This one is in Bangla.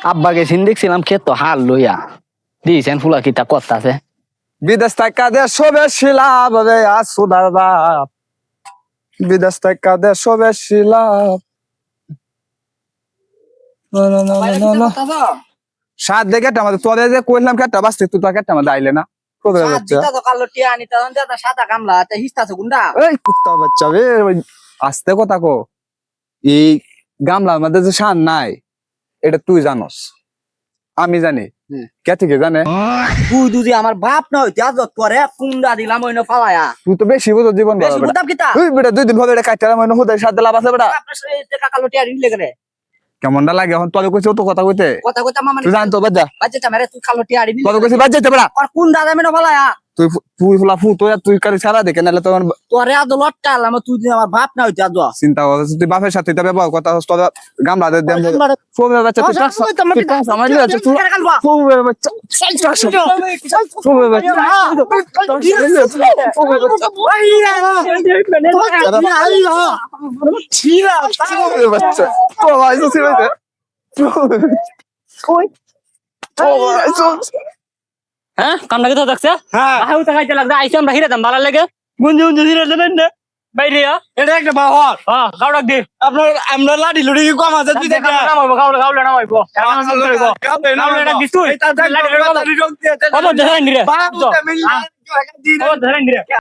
আব্বাকে সিন দেখছিলাম ক্ষেত তো হাল লইয়া। দিয়েছেন ফুলা কিতা করতাছে। বিদেশ টাকা দেশ বেশি লাভ রে আসুদার বাপ। বিদেশ টাকা না, না, না। সাত দেখে একটা আমাদের তোদের যে কইলাম কি একটা বাঁচতে তুই তো একটা আমাদের আইলে না। সাদা কামলা হিস্তাছে গুন্ডা। কুত্তা বাচ্চা রে ওই আস্তে কথা কো এই গামলার মধ্যে যে শান নাই। এটা তুই জানস। আমি জানি। হুম। কে থেকে জানে? তুই দুজি আমার বাপ না হইতে আজ পরে কুন্ডা দিলাম ওই ফালায়া। তুই তো বেশি বুঝো জীবন বেশি বড় বেটা। কিতা তুই বেটা দুই দিন ভাবে এটা কাটতে মনে হতে সাথে লাভ আছে বেটা। করে কেমনটা লাগে? এখন তবে কইছে তো কথা কইতে। কথা কথা মামা তুই জানতো বাজা বাচ্চা চামারে তুই কালো টিয়া রিলে তবে কইছে বাজা বেটা। আর কোন দাদা মেনো ফালায়া। তুই ফু- তুই ফুলা ফু তুই তুই কারি সারা দেখে নালে তোমার তোরে আজ লটটা আলাম তুই যদি আমার বাপ না হইতে আজ চিন্তা করছিস তুই বাপের সাথে তবে ব্যবহার কথা হস তোর গামলা দে দেন ফোবে বাচ্চা তুই কাজ তুই কাজ আমার আছে তুই ফোবে বাচ্চা ফোবে বাচ্চা ফোবে বাচ্চা ফোবে বাচ্চা তো আইছো সিবে হ্যাঁ কামটা কি তো দেখছে হ্যাঁ বাহাউ তাকাইতে লাগছে আইসে আমরা হিরে দাম ভালো লাগে গুঞ্জু গুঞ্জু হিরে দেবেন না বাইরে। এটা একটা বাহর হ্যাঁ গাও ডাক দি আপনার আমরা লাডি লুড়ি কি কম আছে তুই দেখা নামাইবো গাও গাউলে নামাইবো গাউলে ডাক দিস তুই লাড়ি লড়ি গাও। খবর ধরেন দিরে খবর ধরেন দিরে